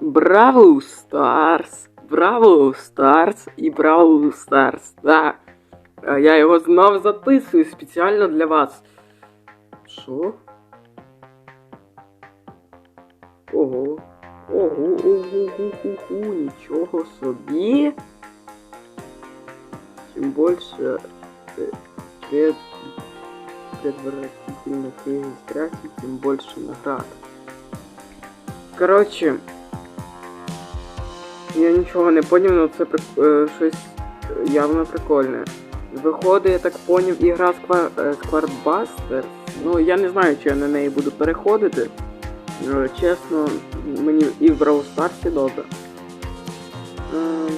Браво Старс! Браво Старс і Браво Старс. Да. Я його знов записую спеціально для вас. Що? Ого, ого, ого, ого, нічого собі. Чим більше пред... предварительных регистраций, тем больше наград. Короче, я нічого не поняв, але це е, щось явно прикольне. Виходить, я так поняв, ігра Square, е. Ну, я не знаю, чи я на неї буду переходити. Е, Чесно, мені і в Brawl Stars добре. Е,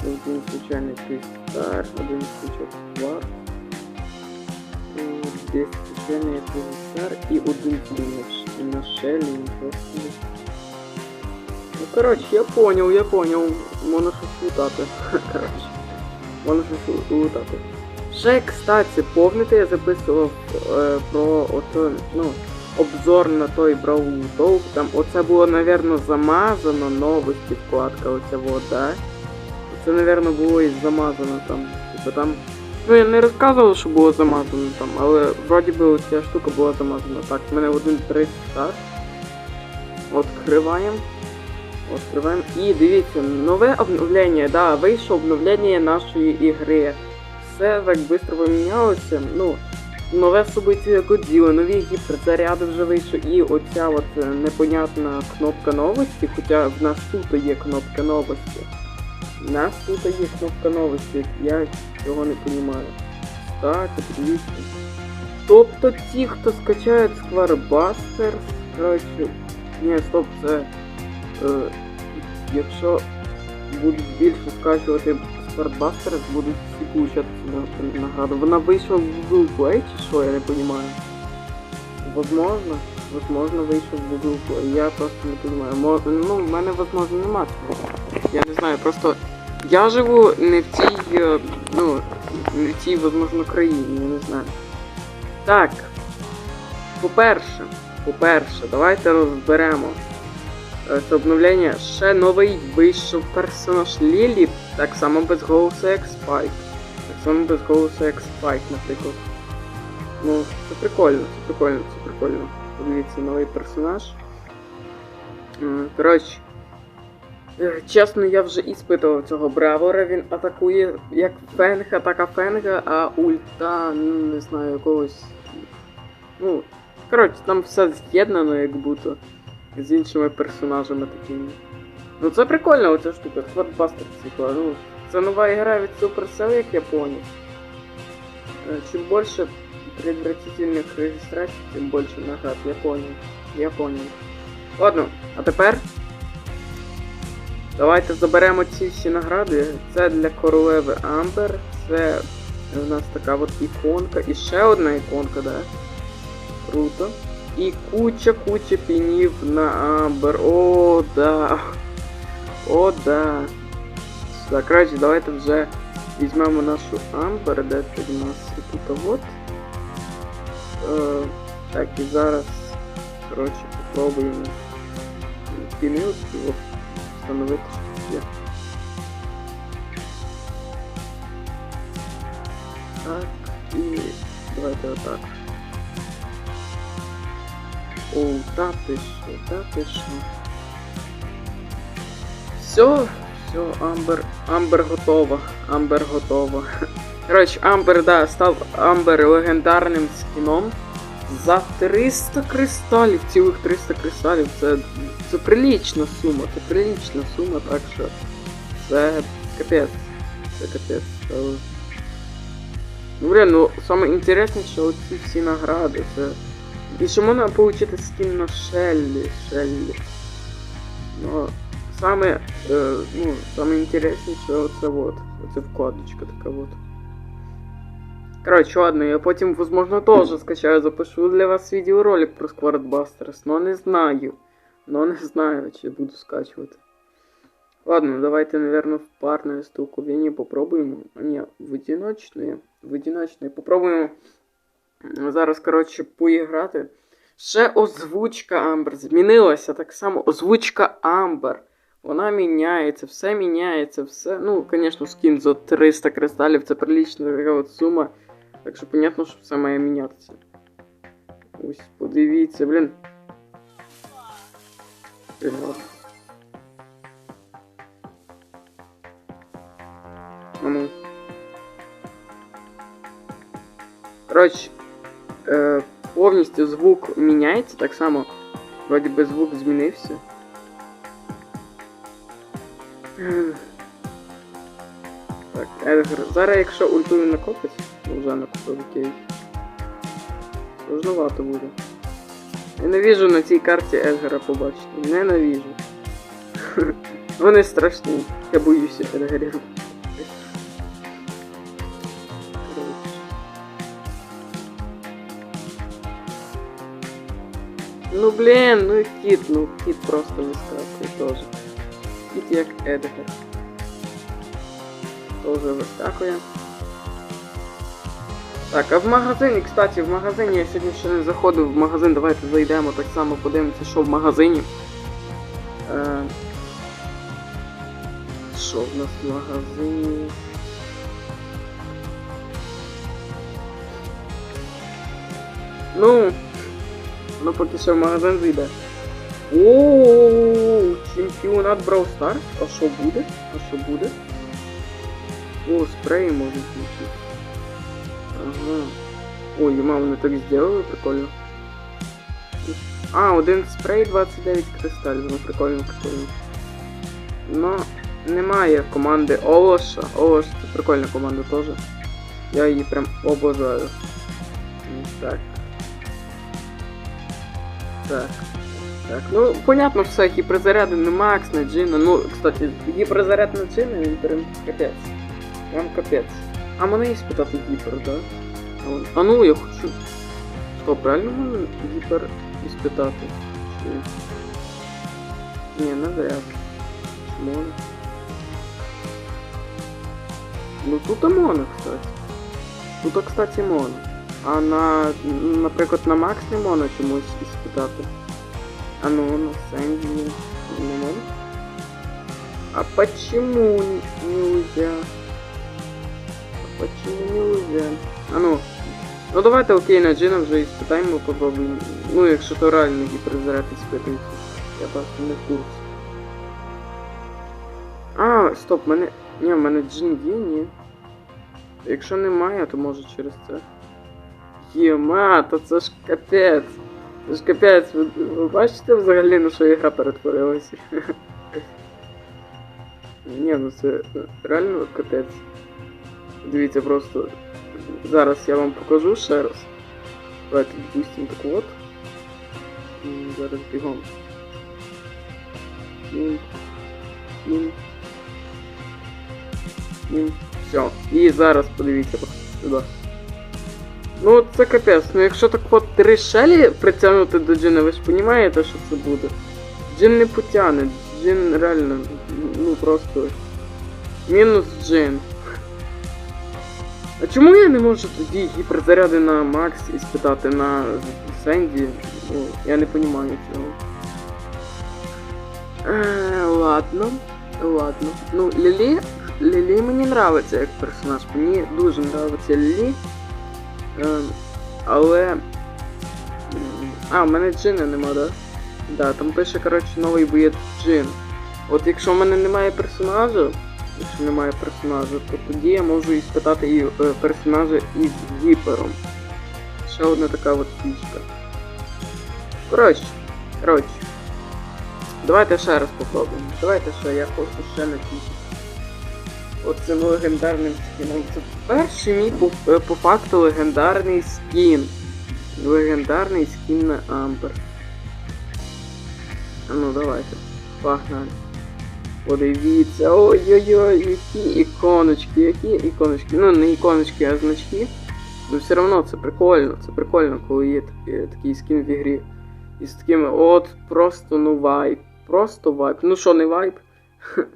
Один случайний Крістар, один случайний Кварт. Десь случайний Крістар і один на, на шелі, нічого. Ну, коротше, я понял, я понял. Можна щось лутати. Коротше. Можна щось лутати. Ще, кстати, помните, я записував е, про ото, ну, обзор на той Brawl Talk. Там оце було, напевно, замазано, новості вкладка, оця вот, да? Це, напевно, було і замазано там. Типа там. Ну я не розказував, що було замазано там, але вроді би ця штука була замазана. Так, в мене один 30 так. Откриваємо. Откриваємо. І дивіться, нове обновлення, да, вийшло обновлення нашої ігри. Все так швидко помінялося. Ну, нове событие Годзіла, нові гіперзаряди вже вийшли, і оця от е, непонятна кнопка новості, хоча в нас тут є кнопка новості. В нас тут є кнопка новості, я цього не розумію. Так, подивіться. Тобто ті, хто скачають Squarebusters, коротше, ні, стоп, це. Е, якщо будуть більше скачувати Squarebusters, будуть всі получати награду. Вона вийшла в Google Play чи що, я не розумію. Возможно, возможно, вийшов в Google Play. Я просто не розумію. Ну, в мене, возможно, нема цього. Я не знаю, просто я живу не в цій, е, ну, не в цій, возможно, країні, я не знаю. Так. По-перше, по-перше, давайте розберемо е, це обновлення. Ще новий вийшов персонаж Лілі, так само без голосу як Спайк. Так само без голосу як Спайк, наприклад. Ну, це прикольно, це прикольно, це прикольно. Подивіться, новий персонаж. Коротше. Е, Чесно, я вже іспитував цього Бравора, він атакує як фенг, атака фенга, а ульта, ну не знаю, якогось. Ну, коротше, там все з'єднано, як будто з іншими персонажами такими. Ну це прикольно, оця штука, Сватбастер цікава. Ну, це нова ігра від Supercell, як я понял. Е, Чим більше предварительних реєстрацій, тим більше наград. Я понял. Я понял. Ладно, а тепер давайте заберемо ці всі награди. Це для королеви Амбер. Це у нас така от іконка. І ще одна іконка, да? Круто. І куча-куча пінів на Амбер. О, да. О, да. Так, коротше, давайте вже візьмемо нашу Амбер, де це у нас тут от. Е, так, і зараз, коротше, попробуємо піни встановити, що. Так, і давайте отак. О, та ти що, та ти що. Все, все, Амбер, Амбер готова, Амбер готова. Коротше, Амбер, да, став Амбер легендарним скіном. За 300 кристалів, цілих 300 кристалів, це, це прилічна сума, це прилічна сума, так що це капець. Це капець. Ну, блін, ну саме інтересніше оці всі награди, це. І що можна отримати скін на Шеллі, Шеллі. Ну, саме, е, ну, саме інтересніше оце вот. Оце вкладочка така вот. Коротше, ладно, я потім, возможно, теж скачаю, запишу для вас відеоролик про Squarebusters, но не знаю. Но не знаю, чи буду скачувати. Ладно, давайте, наверное, в парное столкновение попробуем. Не, в одиночные. В одиночные. Попробуем Зараз, коротше, поіграти. Ще озвучка Амбер. Змінилася так само озвучка Амбер. Вона міняється, все міняється, все. Ну, звісно, скін за 300 кристалів це прилічна така от сума. Так що, понятно, що все має мінятися. Ось, подивіться, блін. Ну. Коротше, е, повністю звук міняється так само. Вроді би звук змінився. Так, Едгар. Зараз якщо ультую накопить, вже накопив, окей. Сложновато буде. Ненавіжу на цій карті Едгара побачити. Ненавіжу. Вони страшні. Я боюся Едгарів. Ну блін, ну і кіт, ну кіт просто вискакує теж. Кіт як Едгар. Тоже вискакує. Так, а в магазині, кстати, в магазині я сьогодні ще не заходив в магазин, давайте зайдемо так само, подивимося, що в магазині. Е... Що в нас в магазині? Ну, ну поки що в магазин зайде. Ооо, чемпіонат Brawl Stars? А що буде? А що буде? О, спреї можуть включити. Ага. Ой, ма, вони так зробили, прикольно. А, один спрей 29 кристалів, ну прикольно, прикольно. Но немає команди Олоша. Олош це прикольна команда теж. Я її прям обожаю. Так. Так. Так, ну понятно все, гіперзаряди на Макс, на Джина. Ну, кстати, гіперзаряд на Джина, він прям капець. Прям капець. А мене є спитати гіпер, да? А, он- а ну я хочу. Що, правильно можна гіпер іспитати? Чи... Ні, не вряд. Чи Можна. Ну тут і можна, кстати. Тут, кстати, можна. А на, наприклад, на Макс не можна чомусь іспитати. А ну, на Сенді не можна? А почему нельзя? Почему нельзя? А ну. Ну давайте окей, на Джина вже іспитаємо, попробуємо. Ну, якщо то реально гіперзаряд іспитується. Я просто не в курсі. А, стоп, мене. Ні, в мене джин є, ні. Якщо немає, то може через це. Єма, то це ж капець. Це ж капець, ви, ви бачите взагалі на що ігра перетворилася? Ні, ну це реально капець. Дивіться, просто зараз я вам покажу ще раз. Давайте допустимо так от. Зараз бігом. М, м, м. Все. І зараз подивіться сюди. Ну це капець, ну якщо так от три шелі притягнути до джина, ви ж розумієте, що це буде? Джин не потягне, джин реально, ну просто. Мінус джин. А чому я не можу тоді гіперзаряди на Макс і спитати на Сенді? Ну, я не розумію цього. Е, ладно. Ладно. Ну, Лілі. Лілі мені нравиться як персонаж. Мені дуже нравиться Лілі. Ем, але. А, в мене джина нема, да? Да, там пише, коротше, новий боєць джин. От якщо в мене немає персонажа, якщо немає персонажа, то тоді я можу і спитати і е, персонажа із гіпером. Ще одна така от фішка. Коротше, коротше. Давайте ще раз попробуємо. Давайте ще, я хочу ще натішити. Оцим легендарним скіном. Це перший мій по, е, по факту легендарний скін. Легендарний скін на Амбер. А ну давайте. Погнали. Подивіться, ой-ой-ой, які іконочки, які іконочки. Ну, не іконочки, а значки. Ну все одно це прикольно, це прикольно, коли є такий, такий скін в ігрі. І з такими от просто ну вайб. Просто вайб. Ну що, не вайб?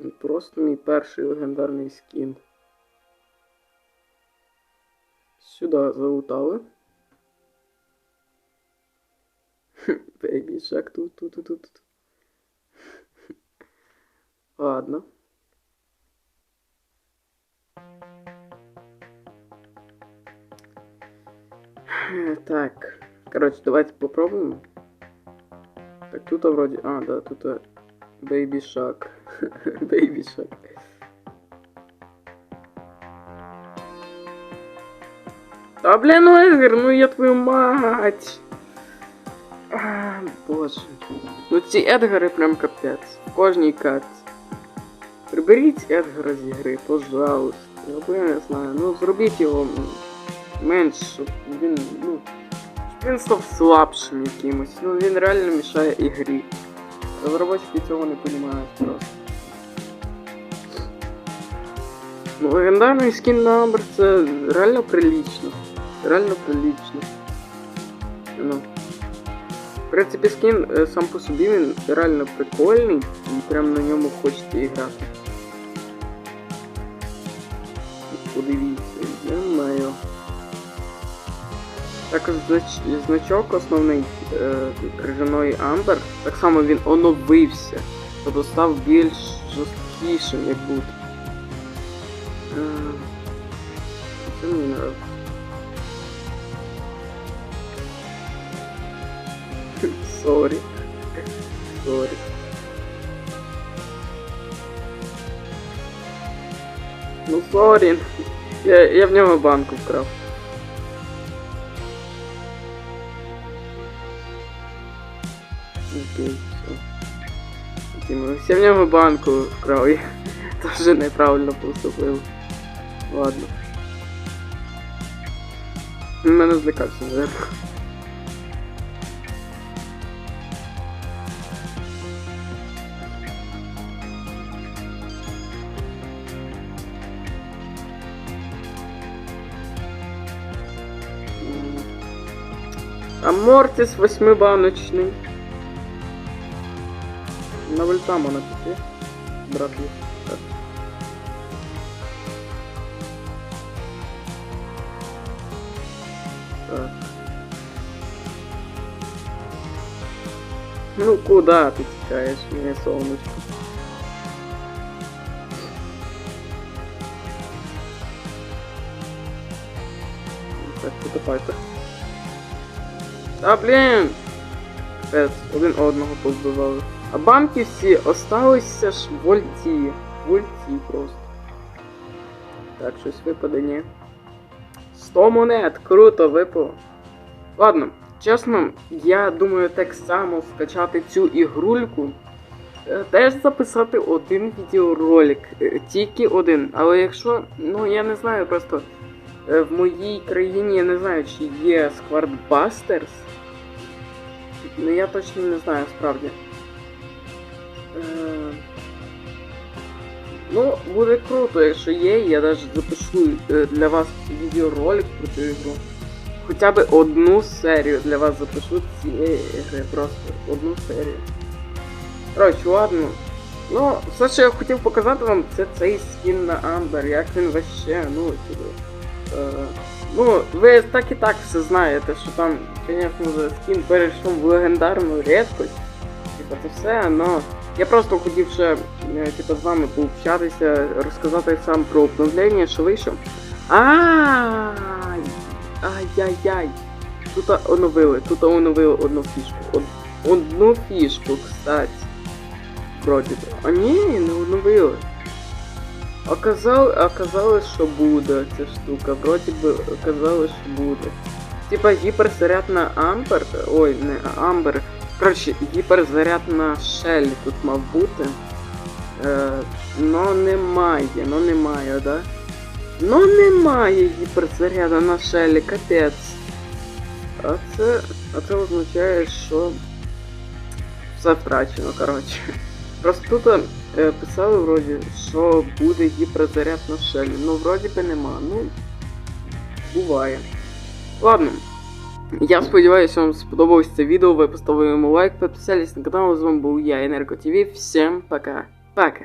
Ну, Просто мій перший легендарний скін. Сюди залутали. Бейбі шак тут, тут, тут, тут. Ладно. Так. Короче, давайте попробуем. Так, тут вроде... А, да, тут Бейби Шак. Бейби Шак. А, блин, Эдгар, ну я твою мать. Боже. Ну ці Едгари прям капець. Кожній катці. Приберіть Едгара з ігри, пожалуйста. Або я не знаю, ну зробіть його ну, менш, щоб він, ну. Щоб він став слабшим якимось. Ну він реально мішає ігрі. Розробники цього не розуміють просто. Ну, легендарний скін на Амбер це реально прилично. Реально прилично. Принципі, скін е, сам по собі він реально прикольний і прям на ньому хочеться грати. Подивіться, я маю. Також знач... значок основний е, крижаної Амбер, так само він оновився, тобто став більш жорсткішим, як будто. Е, Це мені нравится. Сорі. Сорі. Ну сорі. Я, я в нього банку вкрав. Окей, все. Я в нього банку вкрав. Я теж неправильно поступив. Ладно. Мене злякався, наверное. А Мортис восьмибаночний. На вольтаму на піти. Брат є. Так. Так. Ну куда ты тікаєш, моє солнышко? Так, тут пайпер. Та блін! Пес, один одного повбивали. А банки всі осталися ж вольті. Вольті просто. Так, щось випаде, ні. 100 монет, круто, випало. Ладно, чесно, я думаю так само скачати цю ігрульку. Е, Теж записати один відеоролик. Е, Тільки один. Але якщо, ну я не знаю, просто в моїй країні я не знаю, чи є Squadbusters. Ну я точно не знаю справді. Е, Ну, буде круто, якщо є, я навіть запишу е, для вас відеоролик про цю ігру. Хоча б одну серію для вас запишу цієї ігри, просто одну серію. Коротше, ладно. Ну, все, що я хотів показати вам, це цей скін на Амбер, як він вообще, ну, типу. Е, ну, ви так і так все знаєте, що там, звісно, скін перейшов в легендарну рідкость. Типа це все, но я просто хотів ще е, типа, з вами пообщатися, розказати сам про обновлення, що вийшов. Ай! Ай-яй-яй! Тут оновили, тут оновили одну фішку. Одну фішку, кстати. Вроді. А ні, не оновили. Оказали, оказалось, що буде ця штука. Вроді би оказалось, що буде. Типа гіперзаряд на Амбер. Ой, не Амбер. Коротше, гіперзаряд на Шелі тут мав бути. Е, но немає, но немає, да? Ну немає гіперзаряду на Шелі, капець. А це. А це означає, що все втрачено, коротше. Просто тут писали вроді, що буде гіперзаряд на Шелі. Ну вроді би нема. Ну. Буває. Ладно. Я сподіваюся, вам сподобалось це відео. Ви поставили йому лайк, підписались на канал. З вами був я, Енерго ТВ. Всім пока. Пока.